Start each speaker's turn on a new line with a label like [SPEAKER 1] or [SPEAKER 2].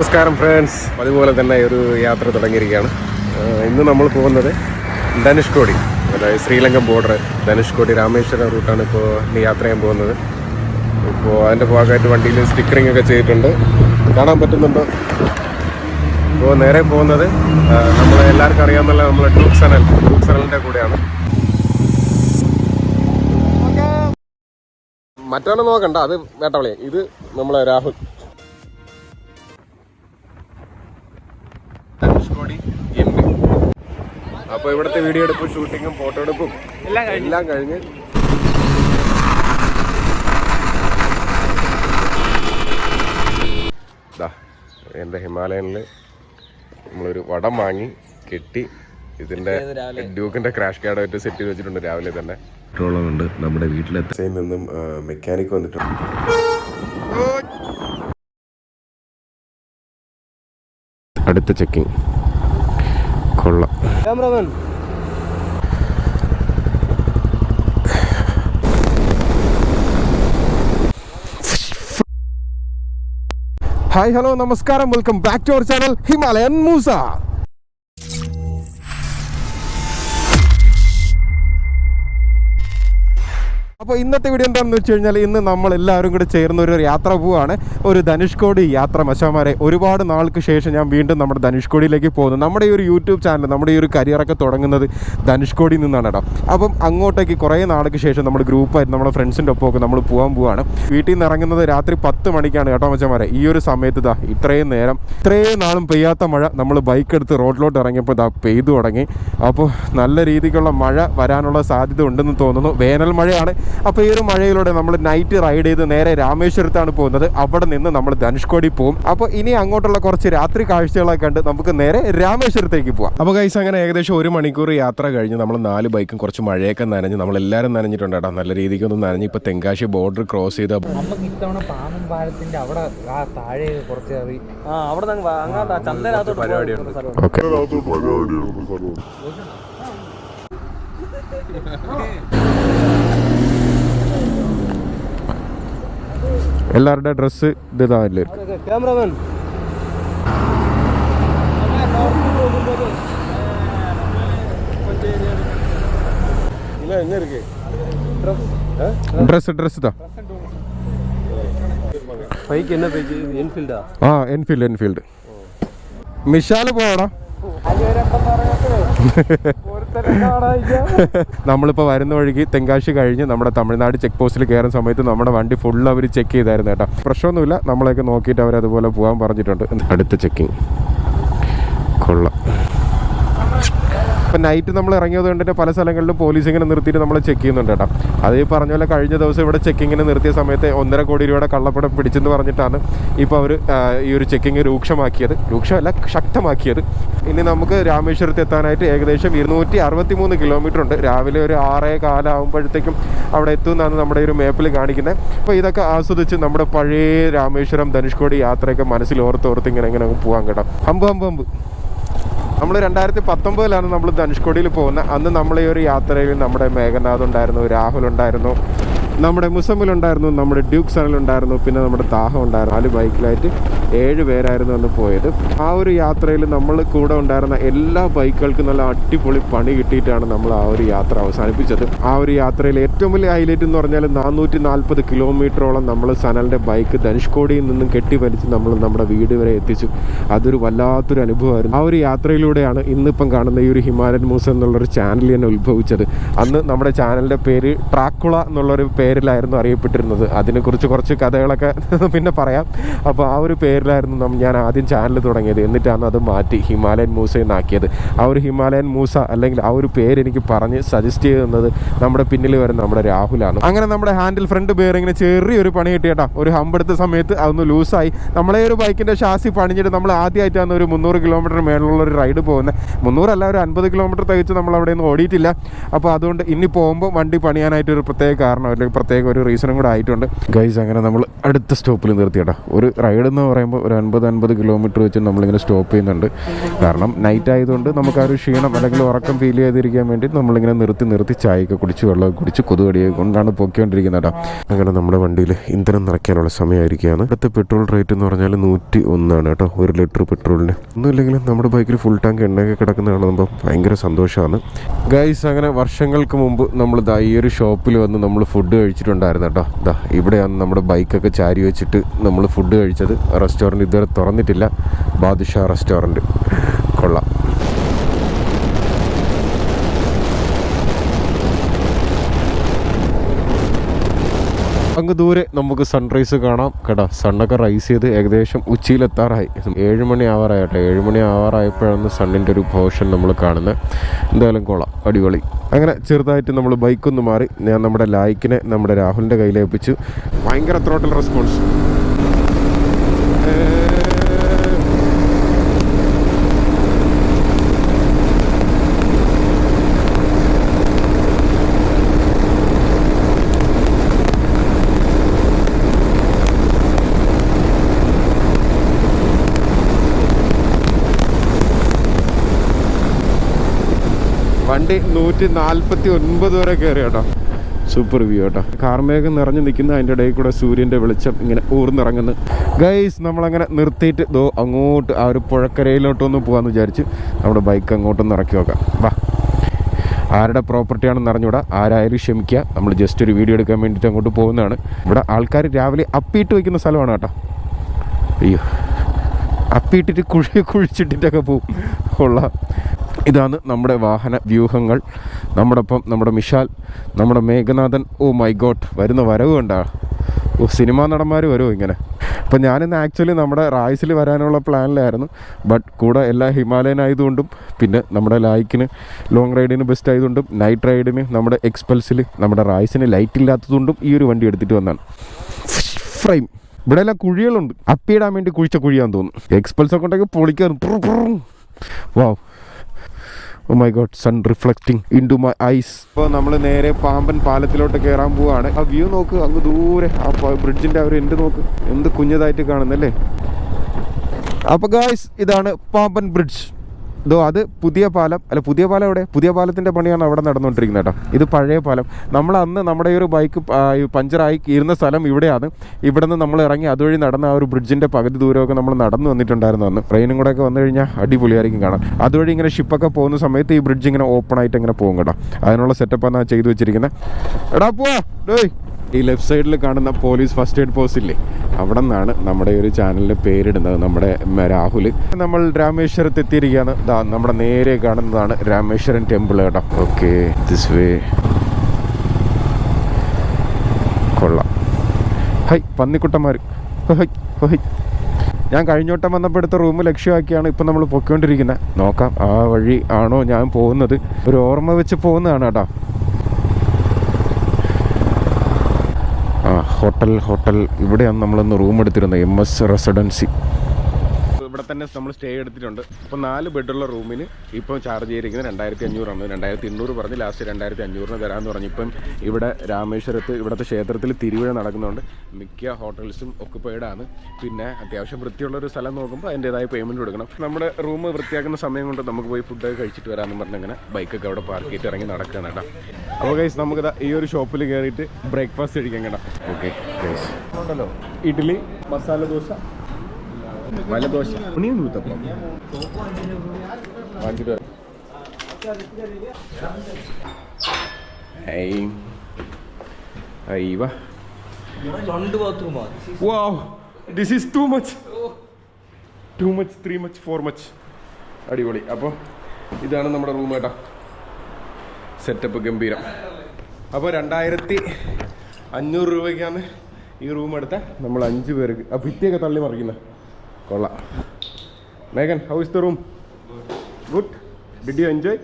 [SPEAKER 1] നമസ്കാരം ഫ്രണ്ട്സ് അതുപോലെ തന്നെ ഒരു യാത്ര തുടങ്ങിയിരിക്കുകയാണ്. ഇന്ന് നമ്മൾ പോകുന്നത് ധനുഷ്കോടി അതായത് ശ്രീലങ്കൻ ബോർഡർ ധനുഷ്കോടി രാമേശ്വരം റൂട്ടാണ് ഇപ്പോൾ ഇന്ന് യാത്ര ചെയ്യാൻ പോകുന്നത്. ഇപ്പോൾ അതിന്റെ ഭാഗമായിട്ട് വണ്ടിയിൽ സ്റ്റിക്കറിംഗ് ഒക്കെ ചെയ്തിട്ടുണ്ട്. കാണാൻ പറ്റുന്നുണ്ടോ? ഇപ്പോൾ നേരെ പോകുന്നത് നമ്മൾ എല്ലാവർക്കും അറിയാമെന്നുള്ള നമ്മളെ ട്യൂബ് സനലിന്റെ കൂടെയാണ്. മറ്റവനെ നോക്കണ്ട അത് വേട്ടവളെ. ഇത് നമ്മളെ രാഹുൽ. അപ്പോൾ ഇവിടുത്തെ വീഡിയോ എടുപ്പും ഷൂട്ടിങ്ങും ഫോട്ടോ എടുപ്പും എല്ലാം കഴിഞ്ഞ്. ദാ എന്റെ ഹിമാലയനിൽ നമ്മളൊരു വടം വാങ്ങി കെട്ടി ഇതിന്റെ ഡ്യൂക്കിന്റെ ക്രാഷ് കാർഡ് ആയിട്ട് സെറ്റ് ചെയ്ത് വെച്ചിട്ടുണ്ട് രാവിലെ തന്നെ. പെട്രോളം ഉണ്ട് നമ്മുടെ വീട്ടിലെത്തി നിന്നും മെക്കാനിക് വന്നിട്ടുണ്ട്. അടുത്ത ചെക്കിംഗ് കൊള്ളാം. ഹായ് ഹലോ നമസ്കാരം. Welcome back to our channel Himalayan Moosa. അപ്പോൾ ഇന്നത്തെ വീഡിയോ എന്താണെന്ന് വെച്ച് കഴിഞ്ഞാൽ ഇന്ന് നമ്മൾ എല്ലാവരും കൂടി ചേർന്ന ഒരു യാത്ര പോവാണ്. ഒരു ധനുഷ്കോടി യാത്ര മച്ചാമാരെ ഒരുപാട് നാൾക്ക് ശേഷം ഞാൻ വീണ്ടും നമ്മുടെ ധനുഷ്കോടിയിലേക്ക് പോകുന്നു. നമ്മുടെ ഈ ഒരു യൂട്യൂബ് ചാനൽ നമ്മുടെ ഈ ഒരു കരിയറൊക്കെ തുടങ്ങുന്നത് ധനുഷ്കോടിയിൽ നിന്നാണ് കേട്ടോ അപ്പം അങ്ങോട്ടേക്ക് കുറേ നാൾക്ക് ശേഷം നമ്മൾ ഗ്രൂപ്പായിട്ട് നമ്മുടെ ഫ്രണ്ട്സിന്റെ ഒപ്പമൊക്കെ നമ്മൾ പോകാൻ പോവാണ്. വീട്ടിൽ നിന്ന് ഇറങ്ങുന്നത് രാത്രി പത്ത് മണിക്കാണ് കേട്ടോ മച്ചന്മാരെ ഈ ഒരു സമയത്ത് ഇതാ ഇത്രയും നേരം ഇത്രയും നാളും പെയ്യാത്ത മഴ നമ്മൾ ബൈക്ക് എടുത്ത് റോഡിലോട്ട് ഇറങ്ങിയപ്പോൾ ഇതാ പെയ്തു തുടങ്ങി. അപ്പോൾ നല്ല രീതിക്കുള്ള മഴ വരാനുള്ള സാധ്യത ഉണ്ടെന്ന് തോന്നുന്നു. വേനൽ മഴയാണ്. അപ്പോൾ ഈ ഒരു മഴയിലൂടെ നമ്മൾ നൈറ്റ് റൈഡ് ചെയ്ത് നേരെ രാമേശ്വരത്താണ് പോകുന്നത്. അവിടെ നിന്ന് നമ്മൾ ധനുഷ്കോടി പോകും അപ്പോൾ ഇനി അങ്ങോട്ടുള്ള കുറച്ച് രാത്രി കാഴ്ചകളൊക്കെ കണ്ട് നമുക്ക് നേരെ രാമേശ്വരത്തേക്ക് പോവാം. അപ്പോൾ കൈസ് അങ്ങനെ ഏകദേശം ഒരു മണിക്കൂർ യാത്ര കഴിഞ്ഞ് നമ്മൾ നാല് ബൈക്കും കുറച്ച് മഴയൊക്കെ നനഞ്ഞ് നമ്മൾ എല്ലാവരും നനഞ്ഞിട്ടുണ്ട് കേട്ടോ. നല്ല ഒന്ന് നനഞ്ഞ് ഇപ്പോൾ തെങ്കാശി ബോർഡർ ക്രോസ് ചെയ്ത
[SPEAKER 2] നമുക്ക് ഇത്തവണ പാമ്പൻ പാലത്തിന്റെ അവിടെ ആ താഴെ കുറച്ച് അറി
[SPEAKER 3] ആ അവിടെ നിന്ന് അങ്ങാട്ടാ ചന്തനകത്തോട്ട്
[SPEAKER 1] പരിപാടിയുണ്ട്
[SPEAKER 3] സ്ഥലം
[SPEAKER 1] ഓക്കെ എല്ലാവരുടെ ഡ്രസ്സ് ഇതാവില്ലേ?
[SPEAKER 3] ക്യാമറമാൻ
[SPEAKER 1] ഡ്രസ് ഡ്രസ് ഇതാ.
[SPEAKER 3] ബൈക്ക് എന്നാ ബൈക്ക് എൻഫീൽഡാ
[SPEAKER 1] ആ? എൻഫീൽഡ് എൻഫീൽഡ് മിഷാൽ പോടാ നമ്മളിപ്പോൾ വരുന്ന വഴിക്ക് തെങ്കാശി കഴിഞ്ഞ് നമ്മുടെ തമിഴ്നാട് ചെക്ക് പോസ്റ്റിൽ കയറുന്ന സമയത്ത് നമ്മുടെ വണ്ടി ഫുൾ അവർ ചെക്ക് ചെയ്തായിരുന്നു കേട്ടോ. പ്രശ്നമൊന്നുമില്ല. നമ്മളെയൊക്കെ നോക്കിയിട്ട് അവർ അതുപോലെ പോകാൻ പറഞ്ഞിട്ടുണ്ട്. അടുത്ത ചെക്കിങ് കൊള്ളാം. ഇപ്പം നൈറ്റ് നമ്മൾ ഇറങ്ങിയത് കൊണ്ട് തന്നെ പല സ്ഥലങ്ങളിലും പോലീസ് ഇങ്ങനെ നിർത്തിയിട്ട് നമ്മൾ ചെക്ക് ചെയ്യുന്നുണ്ട് കേട്ടോ. അത് ഈ പറഞ്ഞ പോലെ കഴിഞ്ഞ ദിവസം ഇവിടെ ചെക്കിങ്ങിന് നിർത്തിയ സമയത്ത് ഒന്നര കോടി രൂപയുടെ കള്ളപ്പടം പിടിച്ചെന്ന് പറഞ്ഞിട്ടാണ് ഇപ്പോൾ അവർ ഈ ഒരു ചെക്കിങ് രൂക്ഷമാക്കിയത്. രൂക്ഷമല്ല ശക്തമാക്കിയത്. ഇനി നമുക്ക് രാമേശ്വരത്ത് എത്താനായിട്ട് ഏകദേശം ഇരുന്നൂറ്റി അറുപത്തി മൂന്ന് കിലോമീറ്റർ ഉണ്ട്. രാവിലെ ഒരു ആറേ കാലാകുമ്പോഴത്തേക്കും അവിടെ എത്തുമെന്നാണ് നമ്മുടെ ഒരു മാപ്പിൽ കാണിക്കുന്നത് അപ്പോൾ ഇതൊക്കെ ആസ്വദിച്ച് നമ്മുടെ പഴയ രാമേശ്വരം ധനുഷ്കോടി യാത്രയൊക്കെ മനസ്സിൽ ഓർത്ത് ഓർത്ത് ഇങ്ങനെ ഇങ്ങനെ പോകാൻ കേട്ടോ. Hump hump hump. നമ്മൾ രണ്ടായിരത്തി പത്തൊമ്പതിലാണ് നമ്മൾ ധനുഷ്കോടിയിൽ പോകുന്നത്. അന്ന് നമ്മൾ ഈ ഒരു യാത്രയിൽ നമ്മുടെ മേഘനാഥ് ഉണ്ടായിരുന്നു രാഹുൽ ഉണ്ടായിരുന്നു. നമ്മുടെ മുസമ്മിലുണ്ടായിരുന്നു നമ്മുടെ ഡ്യൂക്ക് സനൽ ഉണ്ടായിരുന്നു പിന്നെ നമ്മുടെ താഹം ഉണ്ടായിരുന്നു. നാല് ബൈക്കിലായിട്ട് ഏഴ് പേരായിരുന്നു അന്ന് പോയത്. ആ ഒരു യാത്രയിൽ നമ്മൾ കൂടെ ഉണ്ടായിരുന്ന എല്ലാ ബൈക്കുകൾക്കും നല്ല അടിപൊളി പണി കിട്ടിയിട്ടാണ് നമ്മൾ ആ ഒരു യാത്ര അവസാനിപ്പിച്ചത്. ആ ഒരു യാത്രയിൽ ഏറ്റവും വലിയ ഹൈലൈറ്റ് എന്ന് പറഞ്ഞാൽ നാനൂറ്റി നാൽപ്പത് കിലോമീറ്ററോളം നമ്മൾ സനലിന്റെ ബൈക്ക് ധനുഷ്കോടിയിൽ നിന്നും കെട്ടി വലിച്ച് നമ്മൾ നമ്മുടെ വീട് വരെ എത്തിച്ചു. അതൊരു വല്ലാത്തൊരു അനുഭവമായിരുന്നു. ആ ഒരു യാത്രയിലൂടെയാണ് ഇന്നിപ്പം കാണുന്ന ഈ ഒരു ഹിമാലയൻ മൂസ് എന്നുള്ളൊരു ചാനൽ തന്നെ ഉത്ഭവിച്ചത്. അന്ന് നമ്മുടെ ചാനലിന്റെ പേര് ട്രാക്കുള എന്നുള്ളൊരു പേരിലായിരുന്നു അറിയപ്പെട്ടിരുന്നത്. അതിനെക്കുറിച്ച് കുറച്ച് കഥകളൊക്കെ പിന്നെ പറയാം. അപ്പോൾ ആ ഒരു പേരിലായിരുന്നു ഞാൻ ആദ്യം ചാനൽ തുടങ്ങിയത്. എന്നിട്ടാണ് അത് മാറ്റി ഹിമാലയൻ മൂസ എന്നാക്കിയത്. ആ ഒരു ഹിമാലയൻ മൂസ അല്ലെങ്കിൽ ആ ഒരു പേര് എനിക്ക് പറഞ്ഞ് സജസ്റ്റ് ചെയ്ത് തന്നത് നമ്മുടെ പിന്നിൽ വരുന്ന നമ്മുടെ രാഹുലാണ്. അങ്ങനെ നമ്മുടെ ഹാൻഡിൽ ഫ്രണ്ട് ബെയറിങ്ങിന് ചെറിയൊരു പണി കിട്ടിയേട്ടാ ഒരു ഹമ്പെടുത്ത സമയത്ത് അതൊന്ന് ലൂസായി നമ്മളെ ഒരു ബൈക്കിന്റെ ഷാസി പണിഞ്ഞിട്ട് നമ്മൾ ആദ്യമായിട്ടാണ് ഒരു മുന്നൂറ് കിലോമീറ്റർ മേളിലുള്ള ഒരു റൈഡ് പോകുന്നത് മുന്നൂറല്ല ഒരു അൻപത് കിലോമീറ്റർ തികച്ച് നമ്മൾ അവിടെ നിന്ന് ഓടിയിട്ടില്ല. അപ്പോൾ അതുകൊണ്ട് ഇനി പോകുമ്പോൾ വണ്ടി പണിയാനായിട്ട് ഒരു പ്രത്യേക കാരണം അല്ലെങ്കിൽ പ്രത്യേക ഒരു റീസണും കൂടെ ആയിട്ടുണ്ട്. ഗൈസ് അങ്ങനെ നമ്മൾ അടുത്ത സ്റ്റോപ്പിൽ നിർത്തിയടാ ഒരു റൈഡ് എന്ന് പറയുമ്പോൾ ഒരു അൻപത് അൻപത് കിലോമീറ്റർ വെച്ച് നമ്മളിങ്ങനെ സ്റ്റോപ്പ് ചെയ്യുന്നുണ്ട്. കാരണം നൈറ്റ് ആയതുകൊണ്ട് നമുക്ക് ആ ഒരു ക്ഷീണം അല്ലെങ്കിൽ ഉറക്കം ഫീൽ ചെയ്തിരിക്കാൻ വേണ്ടി നമ്മളിങ്ങനെ നിർത്തി നിർത്തി ചായയൊക്കെ കുടിച്ച് വെള്ളമൊക്കെ കുടിച്ച് കൊതുകടിയെ കൊണ്ടാണ് പൊക്കിക്കൊണ്ടിരിക്കുന്നത് കേട്ടോ. അങ്ങനെ നമ്മുടെ വണ്ടിയിൽ ഇന്ധനം നിറയ്ക്കാനുള്ള സമയമായിരിക്കുകയാണ്. അടുത്ത പെട്രോൾ റേറ്റ് എന്ന് പറഞ്ഞാൽ നൂറ്റി ഒന്നാണ് കേട്ടോ. ഒരു ലിറ്റർ പെട്രോളിന് ഒന്നുമില്ലെങ്കിലും നമ്മുടെ ബൈക്കിൽ ഫുൾ ടാങ്ക് എണ്ണയൊക്കെ കിടക്കുന്ന കാണുമ്പോൾ ഭയങ്കര സന്തോഷമാണ്. ഗൈസ് അങ്ങനെ വർഷങ്ങൾക്ക് മുമ്പ് നമ്മൾ ഈ ഒരു ഷോപ്പിൽ വന്ന് നമ്മൾ ഫുഡ് കഴിച്ചിട്ടുണ്ടായിരുന്നു കേട്ടോ. ഇതാ ഇവിടെയാണ് നമ്മുടെ ബൈക്കൊക്കെ ചാരി വെച്ചിട്ട് നമ്മൾ ഫുഡ് കഴിച്ചത്. റെസ്റ്റോറന്റ് ഇതുവരെ തുറന്നിട്ടില്ല. ബാദുഷാ റെസ്റ്റോറന്റ്. കൊള്ളാം. അങ്ങ് ദൂരെ നമുക്ക് സൺറൈസ് കാണാം. കേട്ടോ സണ്ണൊക്കെ റൈസ് ചെയ്ത് ഏകദേശം ഉച്ചയിലെത്താറായി. ഏഴ് മണി ആവാറായി കേട്ടോ ഏഴ് മണി ആവാറായപ്പോഴാണ് സണ്ണിന്റെ ഒരു പോർഷൻ നമ്മൾ കാണുന്നത് എന്തായാലും കൊള്ളാം. അടിപൊളി. അങ്ങനെ ചെറുതായിട്ട് നമ്മൾ ബൈക്കൊന്ന് മാറി. ഞാൻ നമ്മുടെ ലായ്ക്കിനെ നമ്മുടെ രാഹുലിന്റെ കയ്യിലേൽപ്പിച്ചു ഭയങ്കര ത്രോട്ടൽ റെസ്പോൺസ് വണ്ടി നൂറ്റി നാൽപ്പത്തി ഒൻപത് വരെ കയറി കേട്ടോ. സൂപ്പർ വ്യൂ കേട്ടോ. കാർമേഘം നിറഞ്ഞു നിൽക്കുന്ന അതിന്റെ ഇടയിൽ കൂടെ സൂര്യന്റെ വെളിച്ചം ഇങ്ങനെ ഊർന്നിറങ്ങുന്നു. ഗൈസ് നമ്മളങ്ങനെ നിർത്തിയിട്ട് ദോ അങ്ങോട്ട് ആ ഒരു പുഴക്കരയിലോട്ടൊന്ന് പോകാമെന്ന് വിചാരിച്ച് നമ്മുടെ ബൈക്ക് അങ്ങോട്ടൊന്ന് ഇറക്കി നോക്കാം വാ. ആരുടെ പ്രോപ്പർട്ടിയാണെന്ന് അറിഞ്ഞൂടാ ആരായാലും ക്ഷമിക്കുക. നമ്മൾ ജസ്റ്റ് ഒരു വീഡിയോ എടുക്കാൻ വേണ്ടിയിട്ട് അങ്ങോട്ട് പോകുന്നതാണ്. ഇവിടെ ആൾക്കാർ രാവിലെ അപ്പിയിട്ട് വയ്ക്കുന്ന സ്ഥലമാണ് കേട്ടോ. അയ്യോ. അപ്പിയിട്ടിട്ട് കുഴി കുഴിച്ചിട്ടിട്ടൊക്കെ പോവും. കൊള്ളാം. ഇതാണ് നമ്മുടെ വാഹന വ്യൂഹങ്ങൾ. നമ്മുടെ ഒപ്പം നമ്മുടെ മിഷാൽ നമ്മുടെ മേഘനാഥൻ. ഓ മൈ ഗോഡ് വരുന്ന വരവ് കണ്ടാ? ഓ സിനിമാ നടന്മാർ വരുമോ ഇങ്ങനെ? അപ്പം ഞാനിന്ന് ആക്ച്വലി നമ്മുടെ റായ്സിൽ വരാനുള്ള പ്ലാനിലായിരുന്നു. ബട്ട് കൂടെ എല്ലാ ഹിമാലയൻ ആയതുകൊണ്ടും പിന്നെ നമ്മുടെ ലൈക്കിന് ലോങ് റൈഡിന് ബെസ്റ്റ് ആയതുകൊണ്ടും നൈറ്റ് റൈഡിന് നമ്മുടെ എക്സ്പൽസിൽ നമ്മുടെ റായ്സിന് ലൈറ്റ് ഇല്ലാത്തതുകൊണ്ടും ഈ ഒരു വണ്ടി എടുത്തിട്ട് വന്നാണ്. ഫ്രെയിം. ഇവിടെ എല്ലാം കുഴികളുണ്ട്. അപ്പിയിടാൻ വേണ്ടി കുഴിച്ച കുഴിയാന്ന് തോന്നുന്നു. എക്സ്പെൽസൊക്കെ ഉണ്ടെങ്കിൽ പൊളിക്കാറ് wow oh my god sun reflecting into my eyes ഇപ്പോൾ നമ്മൾ നേരെ പാമ്പൻ പാലത്തിലോട്ട് കയറാൻ പോവാണ്. ആ വ്യൂ നോക്ക് അങ്ങ് ദൂരെ. ആ ബ്രിഡ്ജിന്റെ ആ ഒരു എൻഡ് നോക്ക്. എന്ത് കുഞ്ഞതായിട്ട് കാണുന്നല്ലേ? അപ്പോൾ ഗായ്സ് ഇതാണ് പാമ്പൻ ബ്രിഡ്ജ് ഇതോ അത് പുതിയ പാലം. അല്ല പുതിയ പാലം എവിടെ? പുതിയ പാലത്തിന്റെ പണിയാണ് അവിടെ നടന്നുകൊണ്ടിരിക്കുന്നത് കേട്ടോ. ഇത് പഴയ പാലം. നമ്മൾ അന്ന് നമ്മുടെ ഈ ഒരു ബൈക്ക് പഞ്ചറായി ഇരുന്ന സ്ഥലം ഇവിടെയാണ്. ഇവിടെ നിന്ന് നമ്മൾ ഇറങ്ങി അതുവഴി നടന്ന ആ ഒരു ബ്രിഡ്ജിന്റെ പകുതി ദൂരമൊക്കെ നമ്മൾ നടന്നു വന്നിട്ടുണ്ടായിരുന്നു അന്ന്. ട്രെയിനും കൂടെ ഒക്കെ വന്നു കഴിഞ്ഞാൽ അടിപൊളിയായിരിക്കും കാണാം അതുവഴി ഇങ്ങനെ ഷിപ്പൊക്കെ പോകുന്ന സമയത്ത് ഈ ബ്രിഡ്ജ് ഇങ്ങനെ ഓപ്പൺ ആയിട്ട് ഇങ്ങനെ പോകും കേട്ടോ. അതിനുള്ള സെറ്റപ്പ് സെറ്റപ്പാണ് ചെയ്തു വെച്ചിരിക്കുന്നത്. എടാ പോവാ. ഡേയ്. ഈ ലെഫ്റ്റ് സൈഡിൽ കാണുന്ന പോലീസ് ഫസ്റ്റ് എയ്ഡ് പോസ്റ്റ് ഇല്ലേ? അവിടെ നിന്നാണ് നമ്മുടെ ഒരു ചാനലിന് പേരിടുന്നത് നമ്മുടെ രാഹുൽ നമ്മൾ രാമേശ്വരത്ത് എത്തിയിരിക്കുകയാണ്. ദാ നമ്മുടെ നേരെ കാണുന്നതാണ് രാമേശ്വരൻ ടെമ്പിൾ കേട്ടോ. ഓക്കെ ദിസ് വേ കൊള്ളാം. ഹൈ പന്നിക്കുട്ടന്മാർ ഹൈ ഹൈ ഞാൻ കഴിഞ്ഞോട്ടം വന്നപ്പോൾ എടുത്ത റൂം ലക്ഷ്യമാക്കിയാണ് ഇപ്പം നമ്മൾ പൊയ്ക്കൊണ്ടിരിക്കുന്നത് നോക്കാം ആ വഴി ആണോ ഞാൻ പോകുന്നത്? ഒരു ഓർമ്മ വെച്ച് പോകുന്നതാണ് കേട്ടോ ആ ഹോട്ടൽ ഹോട്ടൽ. ഇവിടെയാണ് നമ്മളൊന്ന് റൂം എടുത്തിരുന്നത് എം എസ് റെസിഡൻസി ഇവിടെ തന്നെ നമ്മൾ സ്റ്റേ എടുത്തിട്ടുണ്ട്. അപ്പോൾ നാല് ബെഡുള്ള റൂമിന് ഇപ്പം ചാർജ് ചെയ്തിരിക്കുന്നത് രണ്ടായിരത്തി അഞ്ഞൂറാണ് രണ്ടായിരത്തി എണ്ണൂറ് പറഞ്ഞ് ലാസ്റ്റ് രണ്ടായിരത്തി അഞ്ഞൂറിന് തരാമെന്ന് പറഞ്ഞു. ഇപ്പം ഇവിടെ രാമേശ്വരത്ത് ഇവിടുത്തെ ക്ഷേത്രത്തിൽ തിരുവിഴ നടക്കുന്നുണ്ട്. മിക്ക ഹോട്ടൽസും ഒക്കുപ്പൈഡ് ആണ്. പിന്നെ അത്യാവശ്യം വൃത്തിയുള്ള ഒരു സ്ഥലം നോക്കുമ്പോൾ അതിന്റെതായ പേയ്മെന്റ് കൊടുക്കണം. നമ്മുടെ റൂം വൃത്തിയാക്കുന്ന സമയം കൊണ്ട് നമുക്ക് പോയി ഫുഡ് കഴിച്ചിട്ട് വരാമെന്ന് പറഞ്ഞിങ്ങനെ ബൈക്കൊക്കെ അവിടെ പാർക്ക് ചെയ്തിട്ട് ഇറങ്ങി നടക്കുകയാണ് കേട്ടോ. അപ്പോൾ ഗൈസ് നമുക്ക് ഈ ഒരു ഷോപ്പിൽ കയറിയിട്ട് ബ്രേക്ക്ഫാസ്റ്റ് കഴിക്കാൻ കേട്ടോ. ഓക്കെ ഗൈസ് ഉണ്ടല്ലോ ഇഡ്ഡലി മസാല ദോശ വല dosa ഉണിയും uttapam this is too much too much three much four much അടിപൊളി. അപ്പോൾ ഇതാണ് നമ്മുടെ റൂം കേട്ടോ സെറ്റപ്പ് ഗംഭീരം. അപ്പോൾ രണ്ടായിരത്തി അഞ്ഞൂറ് രൂപയ്ക്കാണ് ഈ റൂം എടുത്ത. നമ്മൾ അഞ്ച് പേർക്ക് ആ ഭിത്തിയൊക്കെ തള്ളി മറിക്കുന്നത് കൊള്ളാം. മേഘൻ how is the room good did you enjoy